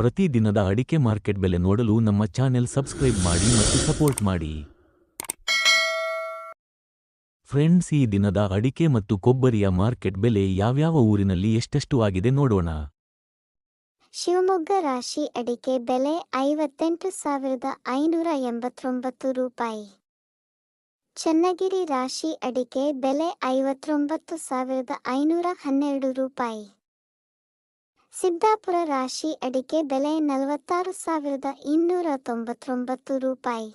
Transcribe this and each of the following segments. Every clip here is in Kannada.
ಪ್ರತಿ ದಿನದ ಅಡಿಕೆ ಮಾರ್ಕೆಟ್ ಬೆಲೆ ನೋಡಲು ನಮ್ಮ ಚಾನೆಲ್ ಸಬ್ಸ್ಕ್ರೈಬ್ ಮಾಡಿ ಮತ್ತು ಸಪೋರ್ಟ್ ಮಾಡಿ. ಫ್ರೆಂಡ್ಸ್, ಈ ದಿನದ ಅಡಿಕೆ ಮತ್ತು ಕೊಬ್ಬರಿಯ ಮಾರ್ಕೆಟ್ ಬೆಲೆ ಯಾವ್ಯಾವ ಊರಿನಲ್ಲಿ ಎಷ್ಟೆಷ್ಟು ಆಗಿದೆ ನೋಡೋಣ. ಶಿವಮೊಗ್ಗ ರಾಶಿ ಅಡಿಕೆ ಬೆಲೆ ಐವತ್ತೆಂಟು ಸಾವಿರದ ಐನೂರ ಎಂಬತ್ತೊಂಬತ್ತು ರೂಪಾಯಿ. ಚನ್ನಗಿರಿ ರಾಶಿ ಅಡಿಕೆ ಬೆಲೆ ಐವತ್ತೊಂಬತ್ತು ಸಾವಿರದ ಐನೂರ ಹನ್ನೆರಡು ರೂಪಾಯಿ. ಸಿದ್ದಾಪುರ ರಾಶಿ ಅಡಿಕೆ ಬೆಲೆ ನಲವತ್ತಾರು ಸಾವಿರದ ಇನ್ನೂರ ತೊಂಬತ್ತೊಂಬತ್ತು ರೂಪಾಯಿ.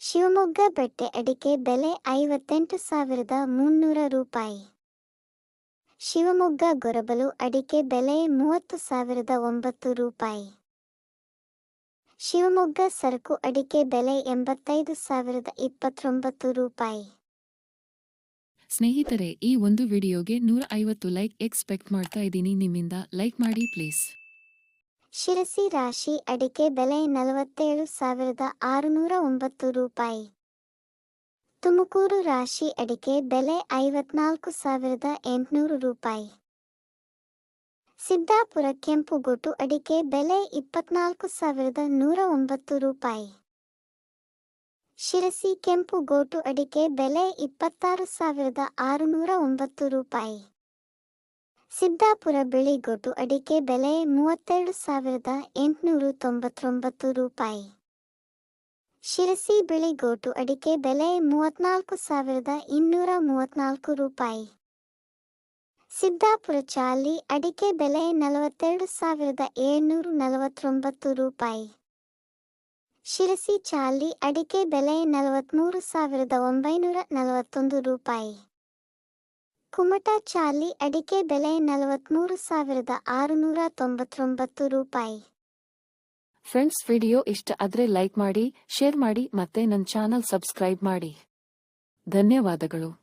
ಶಿವಮೊಗ್ಗ ಬೆಟ್ಟೆ ಅಡಿಕೆ ಬೆಲೆ ಐವತ್ತೆಂಟು ಸಾವಿರದ ಮುನ್ನೂರ ರೂಪಾಯಿ. ಶಿವಮೊಗ್ಗ ಗೊರಬಲು ಅಡಿಕೆ ಬೆಲೆ ಮೂವತ್ತು ಸಾವಿರದ ಒಂಬತ್ತು ರೂಪಾಯಿ. ಶಿವಮೊಗ್ಗ ಸರಕು ಅಡಿಕೆ ಬೆಲೆ ಎಂಬತ್ತೈದು ಸಾವಿರದ ಇಪ್ಪತ್ತೊಂಬತ್ತು ರೂಪಾಯಿ. ಸ್ನೇಹಿತರೆ, ಈ ಒಂದು ವಿಡಿಯೋಗೆ ನೂರ ಐವತ್ತು ಲೈಕ್ ಎಕ್ಸ್ಪೆಕ್ಟ್ ಮಾಡ್ತಾ ಇದ್ದೀನಿ. ನಿಮ್ಮಿಂದ ಲೈಕ್ ಮಾಡಿ ಪ್ಲೀಸ್. ಶಿರಸಿ ರಾಶಿ ಅಡಿಕೆ ಬೆಲೆ ನಲವತ್ತೇಳು ಸಾವಿರದ ಆರುನೂರ ಒಂಬತ್ತು ರೂಪಾಯಿ. ತುಮಕೂರು ರಾಶಿ ಅಡಿಕೆ ಬೆಲೆ ಐವತ್ನಾಲ್ಕು ಸಾವಿರದ ಎಂಟುನೂರು ರೂಪಾಯಿ. ಸಿದ್ದಾಪುರ ಕೆಂಪುಗೊಟ್ಟು ಅಡಿಕೆ ಬೆಲೆ ಇಪ್ಪತ್ನಾಲ್ಕು ಸಾವಿರದ ನೂರ ಒಂಬತ್ತು ರೂಪಾಯಿ. ಶಿರಸಿ ಕೆಂಪು ಗೋಟು ಅಡಿಕೆ ಬೆಲೆ ಇಪ್ಪತ್ತಾರು ಸಾವಿರದ ಆರುನೂರ ಒಂಬತ್ತು ರೂಪಾಯಿ. ಸಿದ್ದಾಪುರ ಬಿಳಿಗೋಟು ಅಡಿಕೆ ಬೆಲೆ ಮೂವತ್ತೆರಡು ಸಾವಿರದ ಎಂಟುನೂರ ತೊಂಬತ್ತೊಂಬತ್ತು ರೂಪಾಯಿ. ಶಿರಸಿ ಬಿಳಿಗೋಟು ಅಡಿಕೆ ಬೆಲೆ ಮೂವತ್ನಾಲ್ಕು ಸಾವಿರದ ಇನ್ನೂರ ಮೂವತ್ನಾಲ್ಕು ರೂಪಾಯಿ. ಸಿದ್ದಾಪುರ ಚಾಲಿ ಅಡಿಕೆ ಬೆಲೆ ನಲವತ್ತೆರಡು ಸಾವಿರದ ಏಳ್ನೂರು ನಲವತ್ತೊಂಬತ್ತು ರೂಪಾಯಿ. ಶಿರಸಿ, ಚಾಲಿ, ಅಡಿಕೆ ಬೆಲೆ ನಲವತ್ಮೂರು ಸಾವಿರದ ಒಂಬೈನೂರ ನಲವತ್ತೊಂದು ರೂಪಾಯಿ. ಕುಮಟಾ, ಚಾಲಿ, ಅಡಿಕೆ ಬೆಲೆ ನಲವತ್ಮೂರು ಸಾವಿರದ ಆರುನೂರ ತೊಂಬತ್ತೊಂಬತ್ತು ರೂಪಾಯಿ. ಫ್ರೆಂಡ್ಸ್ ವಿಡಿಯೋ ಇಷ್ಟ ಆದ್ರೆ ಲೈಕ್ ಮಾಡಿ ಶೇರ್ ಮಾಡಿ ಮತ್ತೆ ನನ್ನ ಚಾನಲ್ ಸಬ್ಸ್ಕ್ರೈಬ್ ಮಾಡಿ. ಧನ್ಯವಾದಗಳು.